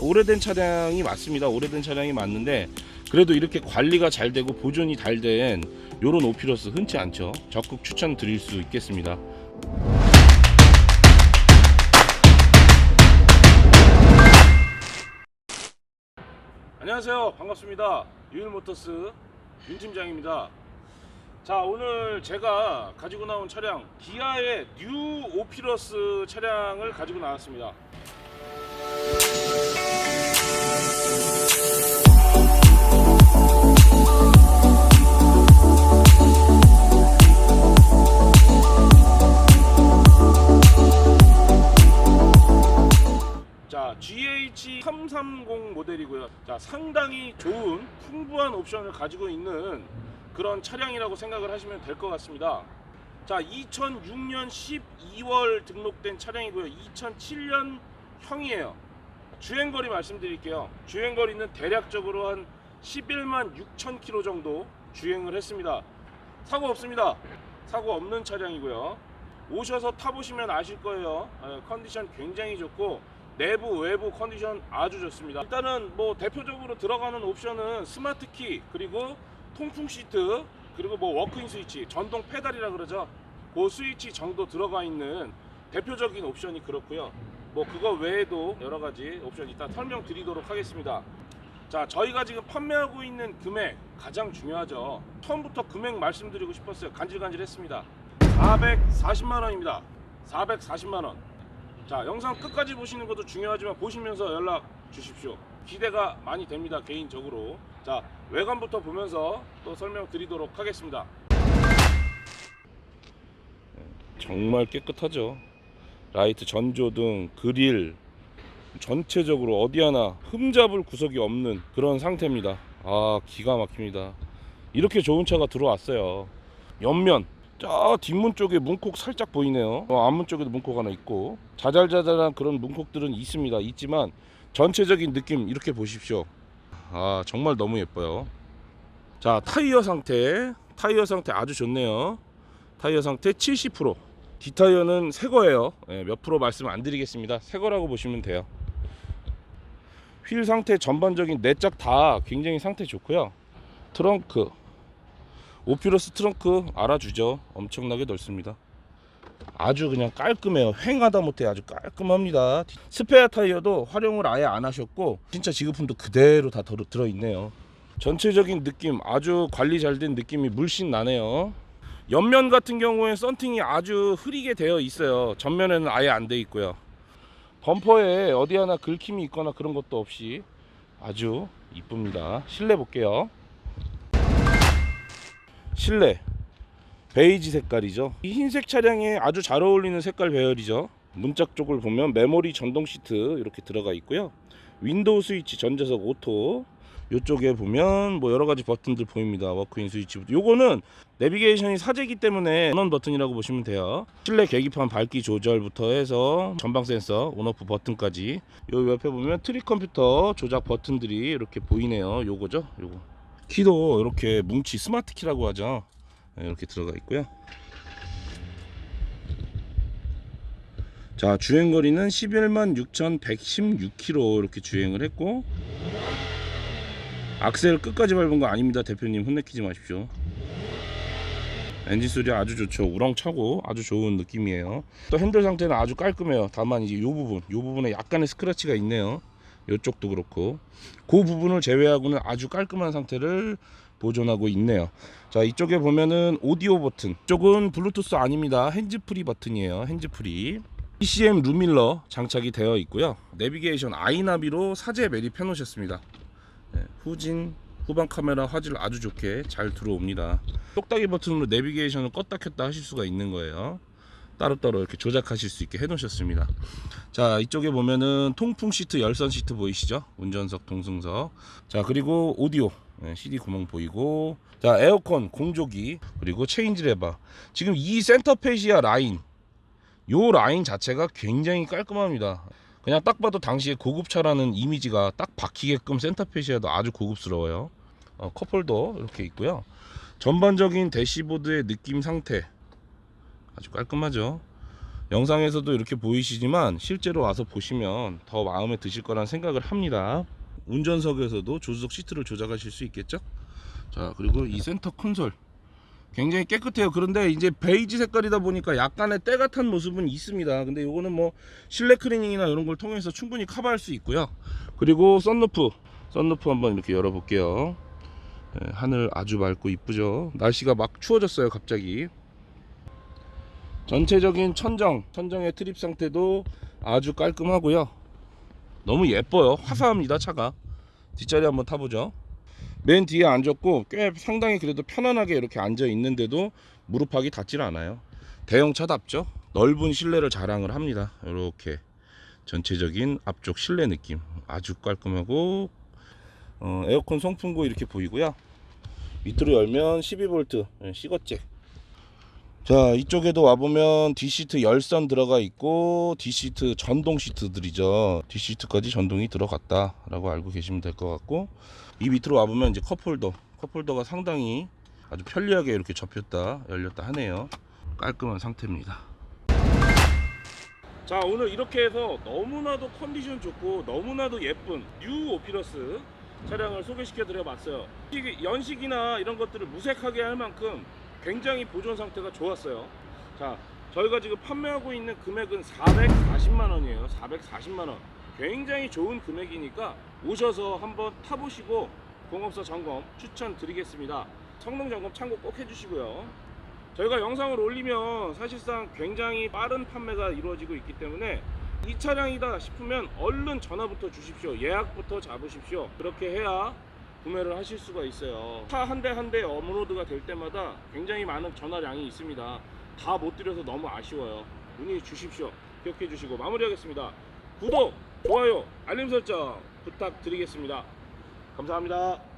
오래된 차량이 맞습니다. 오래된 차량이 맞는데 그래도 이렇게 관리가 잘 되고 보존이 잘 된 요런 오피러스 흔치 않죠. 적극 추천드릴 수 있겠습니다. 안녕하세요. 반갑습니다. 유일모터스 윤 팀장입니다. 자 오늘 제가 가지고 나온 차량 기아의 뉴 오피러스 차량을 가지고 나왔습니다. 자 GH330 모델이고요. 자 상당히 좋은 풍부한 옵션을 가지고 있는 그런 차량이라고 생각을 하시면 될 것 같습니다. 자 2006년 12월 등록된 차량이고요. 2007년 형이에요. 주행거리 말씀드릴게요. 주행거리는 대략적으로 한 11만 6천 킬로 정도 주행을 했습니다. 사고 없습니다. 사고 없는 차량이고요. 오셔서 타보시면 아실 거예요. 에, 컨디션 굉장히 좋고 내부 외부 컨디션 아주 좋습니다. 일단은 뭐 대표적으로 들어가는 옵션은 스마트 키 그리고 통풍 시트 그리고 뭐 워크인 스위치 전동 페달이라 그러죠. 그 스위치 정도 들어가 있는 대표적인 옵션이 그렇고요. 뭐 그거 외에도 여러 가지 옵션 이따 설명드리도록 하겠습니다. 자, 저희가 지금 판매하고 있는 금액 가장 중요하죠. 처음부터 금액 말씀드리고 싶었어요. 간질간질했습니다. 440만 원입니다. 440만 원. 자, 영상 끝까지 보시는 것도 중요하지만 보시면서 연락 주십시오. 기대가 많이 됩니다. 개인적으로. 자, 외관부터 보면서 또 설명드리도록 하겠습니다. 정말 깨끗하죠. 라이트 전조등, 그릴 전체적으로 어디 하나 흠잡을 구석이 없는 그런 상태입니다. 아, 기가 막힙니다. 이렇게 좋은 차가 들어왔어요. 옆면 저 뒷문 쪽에 문콕 살짝 보이네요. 어, 앞문 쪽에도 문콕 하나 있고 자잘자잘한 그런 문콕들은 있습니다. 있지만 전체적인 느낌 이렇게 보십시오. 아 정말 너무 예뻐요. 자 타이어 상태 타이어 상태 아주 좋네요. 타이어 상태 70%. 뒷타이어는 새 거예요. 예, 몇 프로 말씀 안 드리겠습니다. 새 거라고 보시면 돼요. 휠 상태 전반적인 네짝다 굉장히 상태 좋고요. 트렁크 오피러스 트렁크 알아주죠. 엄청나게 넓습니다. 아주 그냥 깔끔해요. 횡하다 못해 아주 깔끔합니다. 스페어 타이어도 활용을 아예 안 하셨고 진짜 지급품도 그대로 다 들어, 들어있네요. 전체적인 느낌 아주 관리 잘 된 느낌이 물씬 나네요. 옆면 같은 경우에 썬팅이 아주 흐리게 되어 있어요. 전면에는 아예 안 돼 있고요. 범퍼에 어디 하나 긁힘이 있거나 그런 것도 없이 아주 이쁩니다. 실내 볼게요. 실내 베이지 색깔이죠. 이 흰색 차량에 아주 잘 어울리는 색깔 배열이죠. 문짝 쪽을 보면 메모리 전동 시트 이렇게 들어가 있고요. 윈도우 스위치 전자석 오토 이쪽에 보면 뭐 여러 가지 버튼들 보입니다. 워크인 스위치. 요거는 내비게이션이 사제기 때문에 전원 버튼이라고 보시면 돼요. 실내 계기판 밝기 조절부터 해서 전방 센서, 온오프 버튼까지. 요 옆에 보면 트리 컴퓨터 조작 버튼들이 이렇게 보이네요. 요거죠. 요거. 키도 이렇게 뭉치 스마트 키라고 하죠. 네, 이렇게 들어가 있고요. 자 주행거리는 11만 6,116km 이렇게 주행을 했고 악셀 끝까지 밟은 거 아닙니다. 대표님 혼내키지 마십시오. 엔진 소리 아주 좋죠. 우렁차고 아주 좋은 느낌이에요. 또 핸들 상태는 아주 깔끔해요. 다만 이제 이 부분 이 부분에 약간의 스크래치가 있네요 이쪽도 그렇고. 그 부분을 제외하고는 아주 깔끔한 상태를 보존하고 있네요. 자 이쪽에 보면은 오디오 버튼. 이쪽은 블루투스 아닙니다. 핸즈프리 버튼이에요. 핸즈프리. ECM 루밀러 장착이 되어 있고요. 내비게이션 아이나비로 사제 매립해 놓으셨습니다. 네, 후진 후방 카메라 화질 아주 좋게 잘 들어옵니다. 똑딱이 버튼으로 내비게이션을 껐다 켰다 하실 수가 있는 거예요 따로따로 이렇게 조작하실 수 있게 해 놓으셨습니다. 자 이쪽에 보면은 통풍 시트 열선 시트 보이시죠? 운전석 동승석. 자 그리고 오디오. 네, CD 구멍 보이고. 자 에어컨 공조기 그리고 체인지 레바 지금 이 센터페시아 라인 요 라인 자체가 굉장히 깔끔합니다. 그냥 딱 봐도 당시에 고급차라는 이미지가 딱 박히게끔 센터페시아도 아주 고급스러워요. 어, 컵홀더 이렇게 있고요. 전반적인 대시보드의 느낌 상태 아주 깔끔하죠 영상에서도 이렇게 보이시지만 실제로 와서 보시면 더 마음에 드실 거란 생각을 합니다. 운전석에서도 조수석 시트를 조작하실 수 있겠죠? 자, 그리고 이 센터 콘솔 굉장히 깨끗해요. 그런데 이제 베이지 색깔이다 보니까 약간의 때가 탄 모습은 있습니다. 근데 이거는 뭐 실내 클리닝이나 이런 걸 통해서 충분히 커버할 수 있고요. 그리고 썬루프, 썬루프 한번 이렇게 열어 볼게요. 네, 하늘 아주 맑고 이쁘죠. 날씨가 막 추워졌어요, 갑자기. 전체적인 천정, 천정의 트립 상태도 아주 깔끔하고요. 너무 예뻐요. 화사합니다, 차가. 뒷자리 한번 타보죠. 맨 뒤에 앉았고 꽤 상당히 그래도 편안하게 이렇게 앉아 있는데도 무릎팍이 닿질 않아요. 대형차답죠. 넓은 실내를 자랑을 합니다. 이렇게 전체적인 앞쪽 실내 느낌 아주 깔끔하고 어, 에어컨 송풍구 이렇게 보이고요. 밑으로 열면 12V 예, 시거잭. 자 이쪽에도 와보면 D시트 열선 들어가 있고 D시트 전동 시트들이죠. D시트까지 전동이 들어갔다 라고 알고 계시면 될 것 같고 이 밑으로 와보면 이제 컵홀더 컵홀더가 상당히 아주 편리하게 이렇게 접혔다 열렸다 하네요. 깔끔한 상태입니다. 자 오늘 이렇게 해서 너무나도 컨디션 좋고 너무나도 예쁜 뉴 오피러스 차량을 소개시켜 드려 봤어요. 연식이나 이런 것들을 무색하게 할 만큼 굉장히 보존 상태가 좋았어요. 자 저희가 지금 판매하고 있는 금액은 440만 원이에요. 440만 원. 굉장히 좋은 금액이니까 오셔서 한번 타보시고 공업사 점검 추천드리겠습니다. 성능 점검 참고 꼭 해주시고요. 저희가 영상을 올리면 사실상 굉장히 빠른 판매가 이루어지고 있기 때문에 이 차량이다 싶으면 얼른 전화부터 주십시오. 예약부터 잡으십시오. 그렇게 해야 구매를 하실 수가 있어요. 차 한 대 한 대 업로드가 될 때마다 굉장히 많은 전화량이 있습니다. 다 못 드려서 너무 아쉬워요. 문의 주십시오. 기억해 주시고 마무리하겠습니다. 구독 좋아요 알림 설정 부탁드리겠습니다. 감사합니다